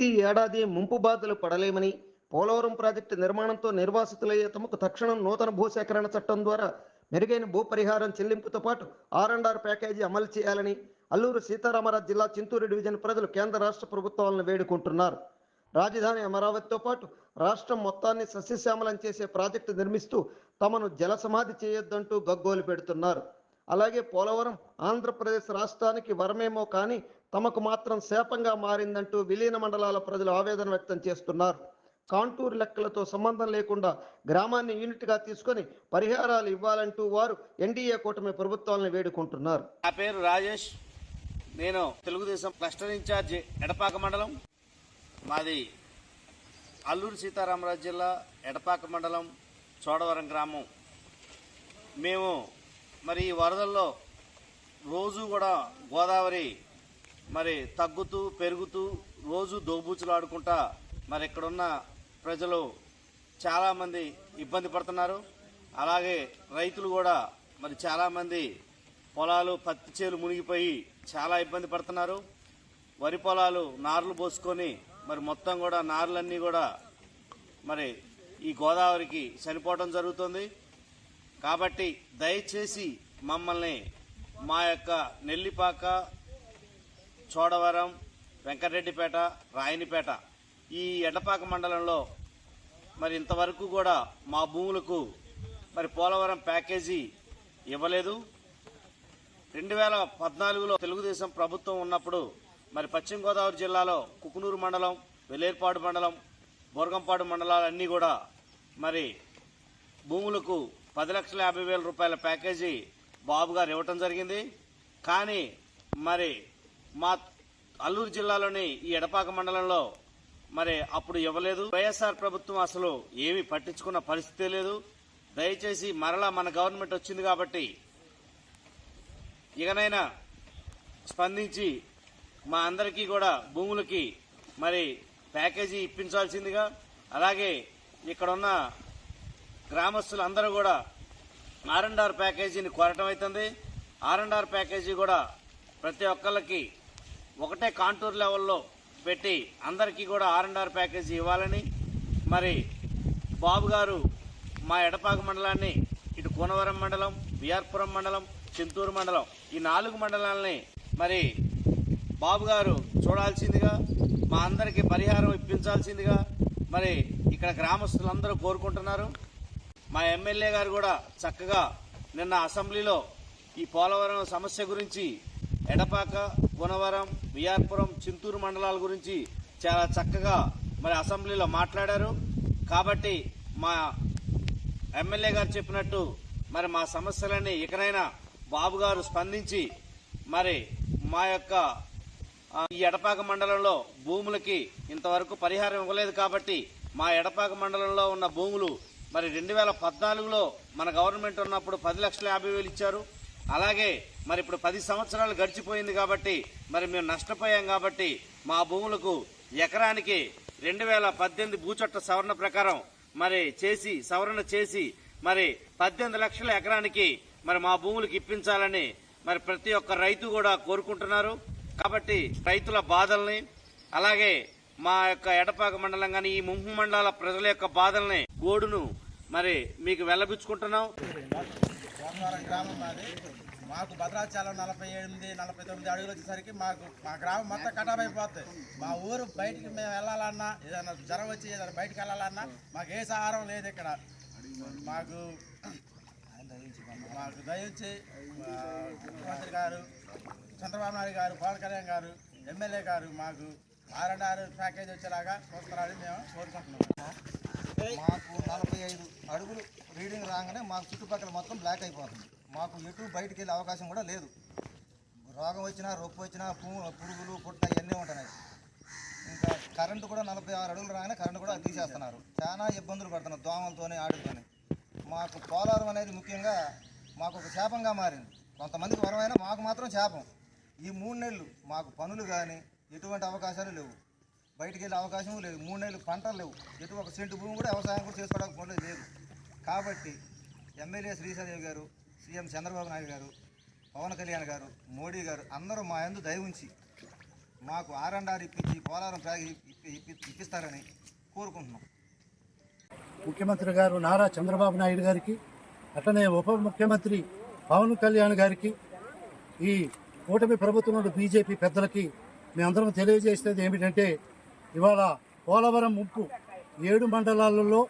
ప్రతి ఏడాది ముంపు బాధలు పడలేమని పోలవరం ప్రాజెక్టు నిర్మాణంతో నిర్వాసితులయ్యే తమకు తక్షణం నూతన భూసేకరణ చట్టం ద్వారా మెరుగైన భూ పరిహారం చెల్లింపుతో పాటు ఆర్ అండ్ ఆర్ ప్యాకేజీ అమలు చేయాలని అల్లూరు సీతారామరాజు జిల్లా చింతూరు డివిజన్ ప్రజలు కేంద్ర రాష్ట్ర ప్రభుత్వాలను వేడుకుంటున్నారు. రాజధాని అమరావతితో పాటు రాష్ట్రం మొత్తాన్ని సస్యశ్యామలం చేసే ప్రాజెక్టు నిర్మిస్తూ తమను జల సమాధి చేయొద్దంటూ గగ్గోలు పెడుతున్నారు. అలాగే పోలవరం ఆంధ్రప్రదేశ్ రాష్ట్రానికి వరమేమో కానీ తమకు మాత్రం శాపంగా మారిందంటూ విలీన మండలాల ప్రజలు ఆవేదన వ్యక్తం చేస్తున్నారు. కాంటూర్ లెక్కలతో సంబంధం లేకుండా గ్రామాన్ని యూనిట్గా తీసుకొని పరిహారాలు ఇవ్వాలంటూ వారు ఎన్డీఏ కూటమి ప్రభుత్వాలను వేడుకుంటున్నారు. నా పేరు రాజేష్. నేను తెలుగుదేశం క్లస్టర్ ఇన్ఛార్జ్ ఎడపాక మండలం. మాది అల్లూరు సీతారామరాజు జిల్లా ఎడపాక మండలం చోడవరం గ్రామం. మేము మరి ఈ వరదల్లో రోజు కూడా గోదావరి మరి తగ్గుతూ పెరుగుతూ రోజు దోబూచులాడుకుంటా మరి ఇక్కడున్న ప్రజలు చాలామంది ఇబ్బంది పడుతున్నారు. అలాగే రైతులు కూడా మరి చాలామంది పొలాలు పత్తి చేలు మునిగిపోయి చాలా ఇబ్బంది పడుతున్నారు. వరి పొలాలు నార్లు పోసుకొని మరి మొత్తం కూడా నార్లన్నీ కూడా మరి ఈ గోదావరికి చనిపోవడం జరుగుతుంది. కాబట్టి దయచేసి మమ్మల్ని మా యొక్క నెల్లిపాక చోడవరం వెంకటరెడ్డిపేట రాయనిపేట ఈ ఎడపాక మండలంలో మరి ఇంతవరకు కూడా మా భూములకు మరి పోలవరం ప్యాకేజీ ఇవ్వలేదు. రెండు వేల పద్నాలుగులో తెలుగుదేశం ప్రభుత్వం ఉన్నప్పుడు మరి పశ్చిమ గోదావరి జిల్లాలో కుకునూరు మండలం వెలేర్పాడు మండలం బోరగంపాడు మండలాలన్నీ కూడా మరి భూములకు పది లక్షల యాభై వేల రూపాయల ప్యాకేజీ బాబు గారు ఇవ్వటం జరిగింది. కానీ మరి మా అల్లూరు జిల్లాలోని ఈ ఎడపాక మండలంలో మరి అప్పుడు ఇవ్వలేదు. వైఎస్ఆర్ ప్రభుత్వం అసలు ఏమీ పట్టించుకున్న పరిస్థితి లేదు. దయచేసి మరలా మన గవర్నమెంట్ వచ్చింది కాబట్టి ఇకనైనా స్పందించి మా అందరికీ కూడా భూములకి మరి ప్యాకేజీ ఇప్పించాల్సిందిగా. అలాగే ఇక్కడున్న గ్రామస్తులందరూ కూడా ఆర్ అండ్ ఆర్ ప్యాకేజీని కోరటం అవుతుంది ఆర్ అండ్ ఆర్ ప్యాకేజీ కూడా ప్రతి ఒక్కళ్ళకి ఒకటే కాంటూర్ లెవెల్లో పెట్టి అందరికీ కూడా ఆర్ అండ్ ఆర్ ప్యాకేజీ ఇవ్వాలని మరి బాబు గారు మా ఎడపాక మండలాన్ని ఇటు కోనవరం మండలం విఆర్పురం మండలం చింతూరు మండలం ఈ నాలుగు మండలాలని మరి బాబు గారు చూడాల్సిందిగా మా అందరికీ పరిహారం ఇప్పించాల్సిందిగా మరి ఇక్కడ గ్రామస్తులందరూ కోరుకుంటున్నారు. మా ఎమ్మెల్యే గారు కూడా చక్కగా నిన్న అసెంబ్లీలో ఈ పోలవరం సమస్య గురించి ఎడపాక గుణవరం విఆర్పురం చింతూరు మండలాల గురించి చాలా చక్కగా మరి అసెంబ్లీలో మాట్లాడారు. కాబట్టి మా ఎమ్మెల్యే గారు చెప్పినట్టు మరి మా సమస్యలన్నీ ఇకనైనా బాబు గారు స్పందించి మరి మా యొక్క ఈ ఎడపాక మండలంలో భూములకి ఇంతవరకు పరిహారం ఇవ్వలేదు కాబట్టి మా ఎడపాక మండలంలో ఉన్న భూములు మరి రెండు వేల పద్నాలుగులో మన గవర్నమెంట్ ఉన్నప్పుడు పది లక్షల యాభై వేలు ఇచ్చారు. అలాగే మరి ఇప్పుడు పది సంవత్సరాలు గడిచిపోయింది కాబట్టి మరి మేము నష్టపోయాం కాబట్టి మా భూములకు ఎకరానికి రెండు వేల పద్దెనిమిది భూచట్ట సవరణ ప్రకారం మరి చేసి సవరణ చేసి మరి పద్దెనిమిది లక్షల ఎకరానికి మరి మా భూములకు ఇప్పించాలని మరి ప్రతి ఒక్క రైతు కూడా కోరుకుంటున్నారు. కాబట్టి రైతుల బాధల్ని అలాగే మా యొక్క ఎడపాక మండలం కానీ ఈ ముంపు మండలాల ప్రజల యొక్క బాధల్ని గోడును మరి మీకు వెళ్ళబుచ్చుకుంటున్నాం సోమవారం గ్రామం మాది. మాకు భద్రాచలం నలభై ఎనిమిది నలభై తొమ్మిది అడుగులు వచ్చేసరికి మాకు మా గ్రామం మొత్తం కటాబ్ అయిపోతుంది మా ఊరు బయటికి మేము వెళ్ళాలన్నా ఏదైనా జ్వరం వచ్చి ఏదైనా బయటికి వెళ్ళాలన్నా మాకు ఏ సహారం లేదు ఇక్కడ. మాకు మాకు దయించి ఆ, ముఖ్యమంత్రి గారు చంద్రబాబు నాయుడు గారు పవన్ కళ్యాణ్ గారు ఎమ్మెల్యే గారు మాకు ఆర్ అండ్ ఆర్ ప్యాకేజ్ వచ్చేలాగా చూస్తున్నారని మేము కోరుకుంటున్నాం. మాకు నలభై ఐదు అడుగులు రీడింగ్ రాగానే మాకు చుట్టుపక్కల మొత్తం బ్లాక్ అయిపోతుంది. మాకు ఎటు బయటికి వెళ్ళే అవకాశం కూడా లేదు. రోగం వచ్చినా రొప్పు వచ్చినా పురుగులు పుట్ట ఇవన్నీ ఉంటున్నాయి. ఇంకా కరెంటు కూడా నలభై ఆరు అడుగులు రాగానే కరెంటు కూడా తీసేస్తున్నారు. చాలా ఇబ్బందులు పడుతున్నారు దోమలతోనే ఆడుతోని. మాకు పోలారం అనేది ముఖ్యంగా మాకు ఒక శాపంగా మారింది. కొంతమందికి వరమైనా మాకు మాత్రం శాపం. ఈ మూడు నెలలు మాకు పనులు కానీ ఎటువంటి అవకాశాలు లేవు. బయటికి వెళ్ళే అవకాశం లేదు. మూడు నెలలు పంటలు లేవు. ఎటు ఒక సెంటు భూమి కూడా వ్యవసాయం కూడా చేసుకోవడానికి పనులు లేదు కాబట్టి ఎమ్మెల్యే శ్రీశాదేవి గారు సీఎం చంద్రబాబు నాయుడు గారు పవన్ కళ్యాణ్ గారు మోడీ గారు అందరూ మా యందు దయ ఉంచి మాకు ఆర్ఎండ్ఆర్ ఇప్పించి పోలవరం ప్యాకేజీ ఇప్పి- ఇప్పి- ఇప్పిస్తారని కోరుకుంటున్నాం. ముఖ్యమంత్రి గారు నారా చంద్రబాబు నాయుడు గారికి అట్లనే ఉప ముఖ్యమంత్రి పవన్ కళ్యాణ్ గారికి ఈ కూటమి ప్రభుత్వంలో బీజేపీ పెద్దలకి మేమందరం తెలియజేసేది ఏమిటంటే ఇవాళ పోలవరం ముప్పు ఏడు మండలాలలో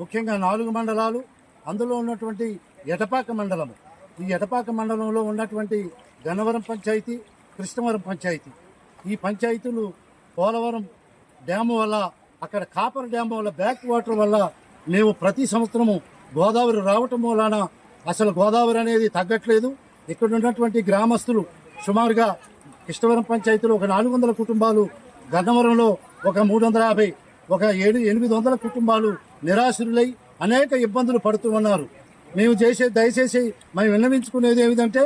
ముఖ్యంగా నాలుగు మండలాలు అందులో ఉన్నటువంటి ఎటపాక మండలము. ఈ ఎటపాక మండలంలో ఉన్నటువంటి గన్నవరం పంచాయతీ కృష్ణవరం పంచాయతీ. ఈ పంచాయతీలు పోలవరం డ్యాము వల్ల అక్కడ కాపర్ డ్యాము వల్ల బ్యాక్ వాటర్ వల్ల మేము ప్రతి సంవత్సరము గోదావరి రావటం వలన అసలు గోదావరి అనేది తగ్గట్లేదు. ఇక్కడ ఉన్నటువంటి గ్రామస్తులు సుమారుగా కృష్ణవరం పంచాయతీలో ఒక నాలుగు వందల కుటుంబాలు గన్నవరంలో ఒక మూడు వందల యాభై ఒక ఏడు ఎనిమిది వందల కుటుంబాలు నిరాశ్రులై అనేక ఇబ్బందులు పడుతూ ఉన్నారు. మేము చేసే దయచేసి మేము విన్నవించుకునేది ఏమిటంటే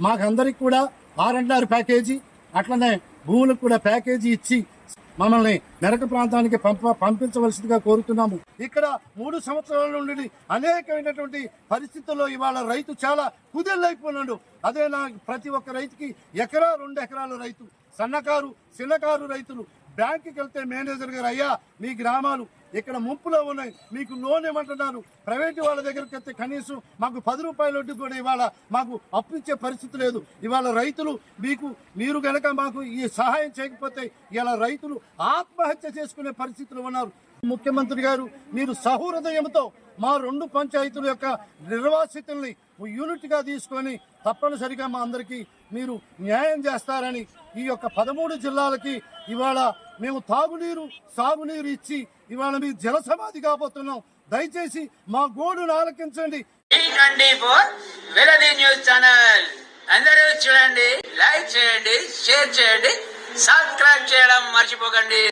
మాకందరికి కూడా ఆర్ అండ్ ఆర్ ప్యాకేజీ అట్లనే భూములకు కూడా ప్యాకేజీ ఇచ్చి మమ్మల్ని మెరక ప్రాంతానికి పంప పంపించవలసిందిగా కోరుతున్నాము. ఇక్కడ మూడు సంవత్సరాల నుండి అనేకమైనటువంటి పరిస్థితుల్లో ఇవాళ రైతు చాలా కుదేళ్ళైపోయినాడు అదే నా ప్రతి ఒక్క రైతుకి ఎకరా రెండు ఎకరాల రైతు. సన్నకారు చిన్నకారు రైతులు. బ్యాంకుకి వెళ్తే మేనేజర్ గారు అయ్యా మీ గ్రామాలు ఇక్కడ ముంపులో ఉన్నాయి మీకు లోన్ ఇవ్వమంటున్నారు ప్రైవేట్ వాళ్ళ దగ్గరికి వెళ్తే కనీసం మాకు పది రూపాయల వడ్డీ కూడా ఇవాళ మాకు అప్పు ఇచ్చే పరిస్థితి లేదు. ఇవాళ రైతులు మీకు మీరు గనక మాకు ఈ సహాయం చేయకపోతే ఇలా రైతులు ఆత్మహత్య చేసుకునే పరిస్థితులు ఉన్నారు. ముఖ్యమంత్రి గారు మీరు సహృదయంతో మా రెండు పంచాయతీల యొక్క నిర్వాసితుల్ని యూనిట్గా తీసుకొని తప్పనిసరిగా మా అందరికీ మీరు న్యాయం చేస్తారని ఈ యొక్క పదమూడు జిల్లాలకి ఇవాళ మేము తాగునీరు సాగునీరు ఇచ్చి ఇవాళ మీ జల సమాధి కాబోతున్నాం. దయచేసి మా గోడును ఆలకించండి. ఫోర్ వెలది న్యూస్ ఛానల్. అందరూ చూడండి లైక్ చేయండి షేర్ చేయండి సబ్స్క్రైబ్ చేయడం మర్చిపోకండి.